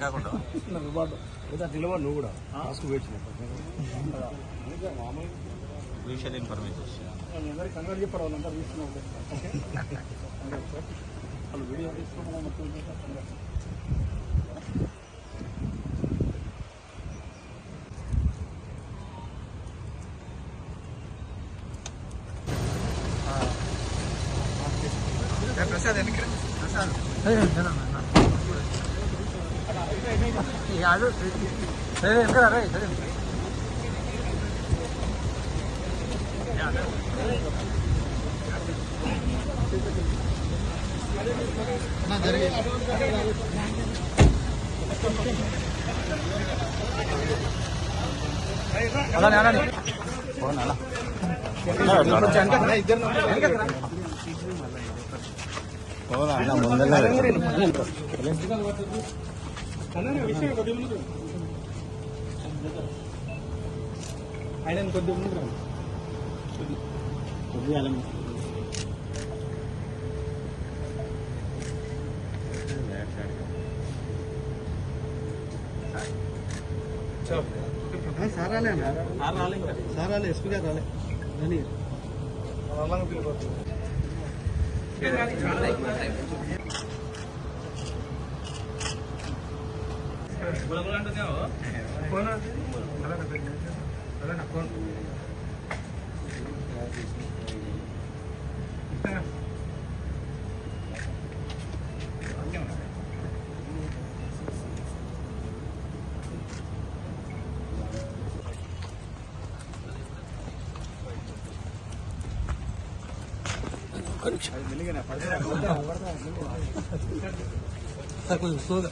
కాకుండా నువ్వు కూడా మాస్క్ ఇన్ఫర్మేషన్ చెప్పారు వాళ్ళంతా తీసుకున్నావు వాళ్ళు వీడియో తీసుకున్నాం మొత్తం ప్రసాద్ ఎన్నిక ప్రసాద్ ఆయన కొద్దిగా ముందు కొద్దిగా సార్ రాలే అన్న సార్ రాలే ఎస్పీ గారు రాలే అని सा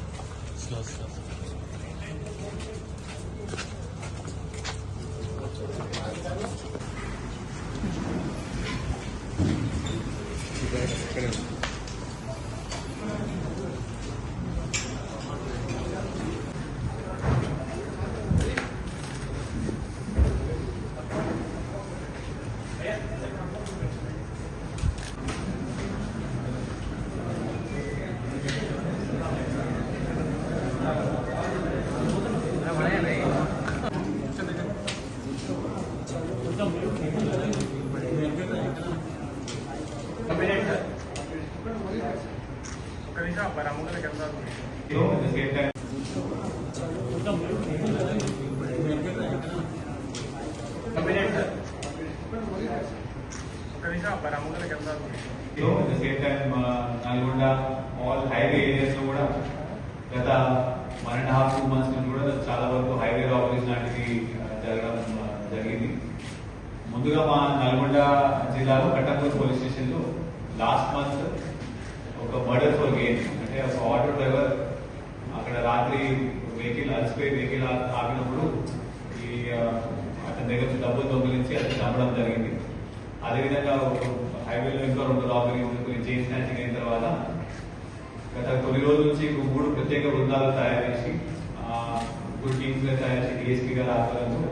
కొంచెం స్లోగా so at the Nalgonda all highway ఏరియాస్లో కూడా గత one and half two months నుంచి కూడా చాలా వరకు హైవే రాబరీస్ లాంటివి జరగడం జరిగింది. ముందుగా మా నల్గొండ జిల్లాలో కట్టంపూర్ పోలీస్ స్టేషన్లో లాస్ట్ మంత్ ఒక మర్డర్ ఫర్ గేమ్ అంటే ఆటో డ్రైవర్ అక్కడ రాత్రి వెహికల్ అలసిపోయి వెహికల్ ఆపినప్పుడు ఈ అతని దగ్గర నుంచి డబ్బులు దొంగిలించి అతను చంపడం జరిగింది. అదేవిధంగా హైవేలో ఇంకా రెండు రాబరీ కొన్ని చైన్ స్నాచింగ్ అయిన తర్వాత గత కొన్ని రోజుల నుంచి మూడు ప్రత్యేక బృందాలు తయారు చేసి ఆ, టీమ్స్ తయారు చేసి డిఎస్పీ గారి ఆధ్వర్యంలో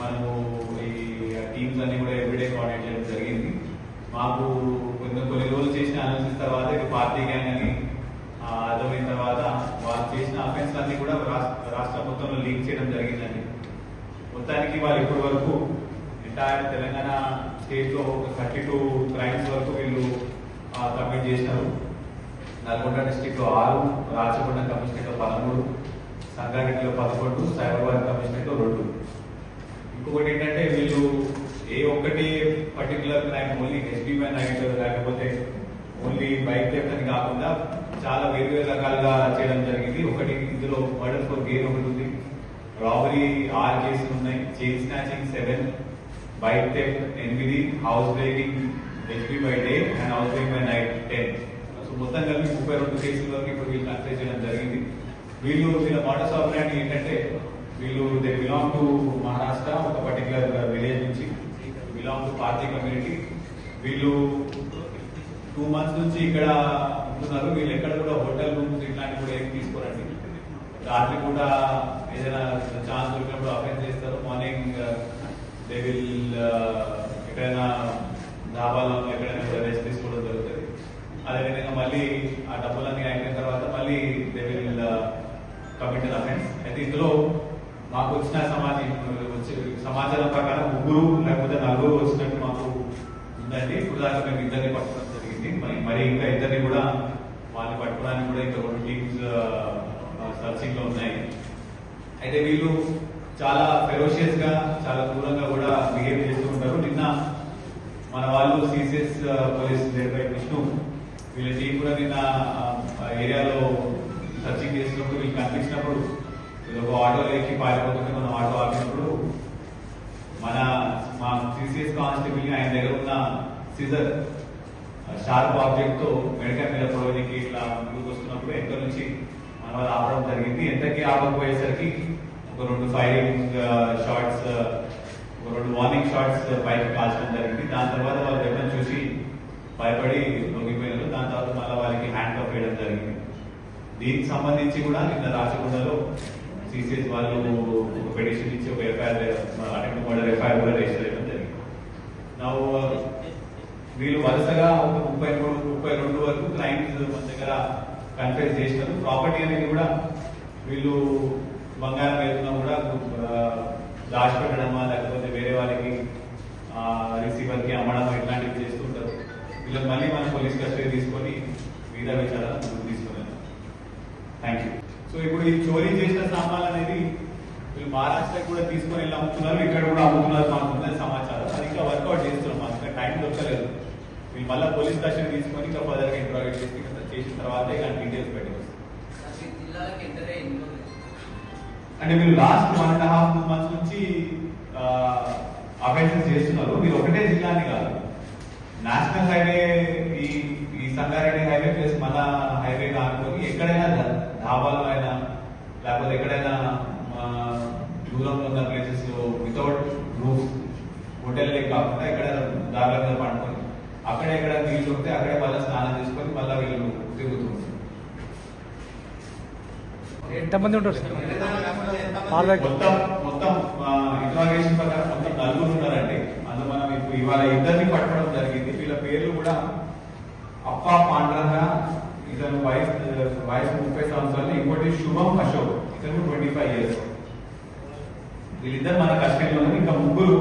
మనము ఈ టీమ్స్ అన్ని కూడా ఎవ్రీడే కోఆర్డినేట్ చేయడం జరిగింది. మాకు కొన్ని కొన్ని రోజులు చేసిన అనాలిసిస్ తర్వాత పార్టీ గ్యాంగ్ అని అర్థమైన తర్వాత వాళ్ళు చేసిన అఫెన్స్ అన్ని కూడా రాష్ట్ర రాష్ట్ర మొత్తంలో లీక్ చేయడం జరిగిందండి. మొత్తానికి వాళ్ళు ఇప్పటి వరకు ఎంటైర్ తెలంగాణ స్టేట్లో ఒక థర్టీ టూ క్రైమ్స్ వరకు వీళ్ళు కమిట్ చేశారు నల్గొండ డిస్టిక్లో ఆరు రాచకొండ కమిషనరేట్ పదమూడు సంగారెడ్డిలో పదకొండు సైబరాబాద్ కమిషనరేట్ రెండు. ఇంకొకటి ఏంటంటే వీళ్ళు ఏ ఒక్కటి పర్టికులర్ క్రైమ్ ఓన్లీ హెచ్పీ పైన లేకపోతే ఓన్లీ బైక్ థెఫ్ట్ అని కాకుండా చాలా వేరు వేరు రకాలుగా చేయడం జరిగింది. ఒకటి ఇందులో మర్డర్ ఫర్ గేర్ ఒకటి ఉంది. రాబరీ ఆరు కేసులు ఉన్నాయి. Chain snatching seven bike theft ఎనిమిది house breaking HB by day and house breaking by night ten so మొత్తం కలిపి ముప్పై రెండు కేసుల వరకు ఇప్పుడు వీళ్ళు కన్సిడర్ చేయడం జరిగింది. వీళ్ళు వీళ్ళ మోడల్స్ ఆఫ్ ఏంటంటే వీళ్ళు దే బిలాంగ్ టు మహారాష్ట్ర ఒక పర్టికులర్ విలేజ్ నుంచి. బిలాంగ్ టు పార్టీ కమ్యూనిటీ వీళ్ళు టూ మంత్స్ నుంచి ఇక్కడ ఉంటున్నారు. వీళ్ళు ఎక్కడ కూడా హోటల్ రూమ్స్ ఇట్లాంటివి కూడా ఏం తీసుకోరండి. రాత్రి కూడా ఏదైనా ఛాన్స్ దొరికినప్పుడు అఫెన్స్ చేస్తారు. Morning uh, they will uh, ఎక్కడైనా డాబాలో ఎక్కడైనా కూడా రెస్ట్ తీసుకోవడం జరుగుతుంది. అదేవిధంగా మళ్ళీ ఆ డబ్బులన్నీ అయిపోయిన తర్వాత మళ్ళీ దే విల్ కమిటెడ్ అఫెన్స్ అయితే ఇందులో మాకు వచ్చిన సమాజం వచ్చే సమాచారం ప్రకారం ముగ్గురు లేకపోతే నలుగురు వచ్చినట్టు మాకు ఉందండి. ఇప్పుడు దాకా మేము ఇద్దరిని పట్టుకున్నాం. మరి ఇంకా ఇద్దరిని కూడా వాళ్ళని పట్టుకోవడానికి కూడా ఇంకా రెండు టీమ్స్ సర్చింగ్లో ఉన్నాయి. అయితే వీళ్ళు చాలా ఫెరోషియస్గా చాలా దూరంగా కూడా బిహేవ్ చేస్తూ ఉంటారు. నిన్న మన వాళ్ళు సిసిఎస్ పోలీస్ లెడ్ విష్ణు వీళ్ళ టీం కూడా నిన్న ఏరియాలో సర్చింగ్ చేసినప్పుడు వీళ్ళు కనిపించినప్పుడు వీళ్ళు ఒక ఆటోలో ఎక్కి పారిపోతుంటే మనం ఆటో ఆపినప్పుడు మన మా సిసిఎస్ కానిస్టేబుల్ ఆయన దగ్గర ఉన్న సీజర్ షార్ప్ ఆబ్జెక్ట్తో మెడికల్ మీద పొడవనికి ఇట్లా ముందుకు వస్తున్నప్పుడు ఎంత నుంచి మన వాళ్ళు ఆపడం జరిగింది. ఎంతకి ఆపకపోయేసరికి ఒక రెండు ఫైరింగ్ షార్ట్స్ ఒక రెండు వార్నింగ్ షార్ట్స్ పైకి కాల్చడం జరిగింది. దాని తర్వాత వాళ్ళు వెపన్ చూసి భయపడి లొంగిపోయినారు. దాని తర్వాత మళ్ళీ వాళ్ళకి హ్యాండ్ ఆఫ్ వేయడం జరిగింది. దీనికి సంబంధించి కూడా నిన్న రాచకొండలో సిసిఎస్ వాళ్ళు ఒక పెటిషన్ ఇచ్చి ఒక ఎఫ్ఐఆర్ అటెంప్ట్ మర్డర్ ఎఫ్ఐఆర్ కూడా రిజిస్టర్ చేయడం వీళ్ళు వరుసగా ఒక ముప్పై మూడు ముప్పై రెండు వరకు క్లయింట్స్ మన దగ్గర కన్ఫ్యూజ్ చేసినారు. ప్రాపర్టీ అనేది కూడా వీళ్ళు బంగారం వేస్తున్నా కూడా దాచిపెట్టడమా లేకపోతే వేరే వాళ్ళకి రిసీవర్కి అమ్మడం ఇట్లాంటివి చేస్తుంటారు వీళ్ళకి మళ్ళీ మనం పోలీస్ కస్టడీ తీసుకొని మీద విచారణ ముందుకు తీసుకున్నాను థ్యాంక్ యూ సో ఇప్పుడు ఈ చోరీ చేసిన సామాన్లు అనేది వీళ్ళు మహారాష్ట్రకి కూడా తీసుకొని వెళ్ళి అమ్ముతున్నారు ఇక్కడ కూడా అమ్ముతున్నారు మాకు సమాచారం. అది ఇంకా వర్కౌట్ చేస్తున్నాం మాకు. ఇంకా టైం దొరకలేదు. వీళ్ళు మళ్ళీ పోలీస్ స్టేషన్ తీసుకొని ఇంకా ఫర్దర్గా ఇంట్రాగేట్ చేసి చేసిన తర్వాత డీటెయిల్స్ పెట్టి అంటే మీరు last one and half two months నుంచి అఫెన్సెస్ చేస్తున్నారు. మీరు ఒకటే జిల్లాని కాదు. నేషనల్ హైవే ఈ ఈ సంగారెడ్డి హైవే ప్లస్ మన హైవే కానుకొని ఎక్కడైనా ధాబాలో అయినా లేకపోతే ఎక్కడైనా దూరంలో ఉన్న ప్లేసెస్ వితౌట్ రూఫ్ హోటల్ కాకుండా ఎక్కడైనా దారిలో మీద పండుకొని అక్కడ ఎక్కడ నీళ్ళు ఉంటే అక్కడే మళ్ళీ స్నానం చేసుకొని మళ్ళీ వీళ్ళు తిరుగుతుంటారు. ఎంతమంది ఉంటారు మొత్తం మొత్తం ఇంట్రాగేషన్ ప్రకారం మొత్తం నలుగురు ఉన్నారండి. అందులో మనం ఇప్పుడు ఇవాళ ఇద్దరిని పట్టడం జరిగింది. వీళ్ళ పేర్లు కూడా అప్ప పాండ్రంగ ఇతను వయసు వయసు ముప్పై సంవత్సరాలు ఇంకోటి శుభం అశోక్. ఇతను ట్వంటీ ఫైవ్ ఇయర్స్ వీళ్ళిద్దరు మన కస్టడీలో ఉన్నారు. ఇంకా ముగ్గురు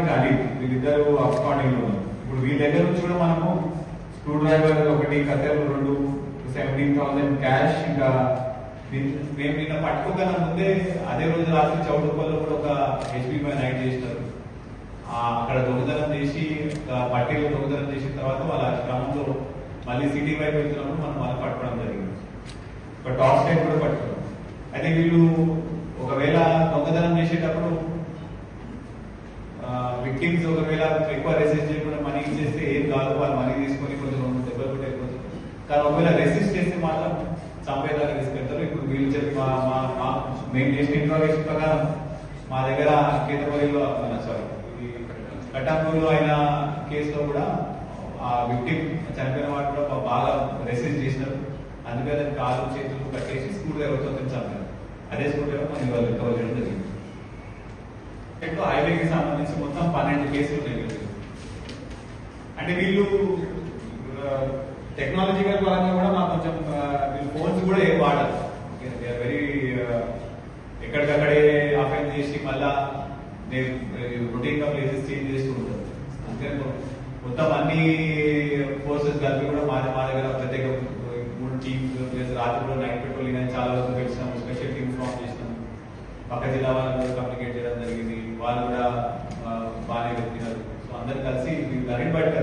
ఇంకా అలీ వీళ్ళిద్దరు లో ఉన్నారు. ఇప్పుడు వీళ్ళ దగ్గర నుంచి కూడా మనము స్క్రూ డ్రైవర్ ఒకటి కత్తెలు రెండు సెవెంటీన్ థౌసండ్ క్యాష్ ఇంకా మేము నిన్న పట్టుకోగల ముందే అదే రోజు రాత్రి చౌటుపల్లో కూడా ఒక హెచ్పి పై నైట్ చేసినారు అక్కడ దొంగతనం చేసి పట్టీలో దొంగతనం చేసిన తర్వాత వాళ్ళ క్రమంలో మళ్ళీ సిటీ వైపు వెళ్తున్నప్పుడు మనం వాళ్ళని పట్టుకోవడం జరిగింది. ఒక టాప్ స్టైల్ కూడా పట్టుకున్నాం. అయితే వీళ్ళు ఒకవేళ దొంగతనం చేసేటప్పుడు విక్టిమ్స్ ఒకవేళ ఎక్కువ రెసిస్ట్ చేయకుండా మనీ ఇచ్చేస్తే ఏం కాదు వాళ్ళు మనీ తీసుకొని కొంచెం రెండు దెబ్బలు కూడా అయిపోతుంది కానీ ఒకవేళ రెసిస్ట్ చేస్తే మాత్రం చంపేదాకా తీసుకెళ్తారు. ఇప్పుడు వీళ్ళు చెప్పి మా మా మా మేము చేసిన ఇన్ఫర్మేషన్ ప్రకారం మా దగ్గర కేతపల్లిలో సారీ కటాపూర్లో అయిన కేసులో కూడా ఆ విక్టిమ్ చనిపోయిన వాడు కూడా బాగా రెసిస్ట్ చేసినారు. అందుకే దాని కాలు చేతులు కట్టేసి స్కూల్ దగ్గర వచ్చి చంపారు. అదే స్కూల్ దగ్గర మనం ఇవాళ రికవర్ చేయడం జరిగింది. హైవేకి సంబంధించి మొత్తం పన్నెండు కేసులు ఉన్నాయి అంటే వీళ్ళు టెక్నాలజికల్ పరంగా కూడా మాకు కొంచెం వీళ్ళు ఫోన్స్ కూడా ఏం వాడరు. వెరీ ఎక్కడికక్కడే అఫెండ్ చేసి మళ్ళా రొటీన్గా ప్లేసెస్ చేంజ్ చేస్తూ ఉంటారు. అందుకని మొత్తం అన్ని ఫోర్సెస్ కలిపి కూడా మా మా దగ్గర ప్రత్యేక మూడు టీమ్స్ ప్లస్ రాత్రి కూడా నైట్ పెట్రోలింగ్ అని చాలా వరకు పెట్టినాము. స్పెషల్ టీమ్ ఫామ్ చేసినాము. పక్క జిల్లా వాళ్ళని కమ్యూనికేట్ చేయడం జరిగింది. వాళ్ళు కూడా బాగానే వెళ్తున్నారు సో అందరు కలిసి రన్నింగ్ బట్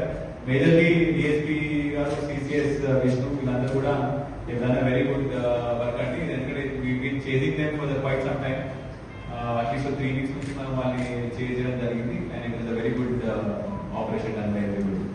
మేజర్లీ డిఎస్పీ గారు సిసిఎస్ విష్ణు వీళ్ళందరూ కూడా ఏదైనా వెరీ గుడ్ వర్క్ అండి. ఎందుకంటే chasing them for the quite some time at least three weeks నుంచి మనం వాళ్ళని చేయడం జరిగింది. And it is a very good operation and very good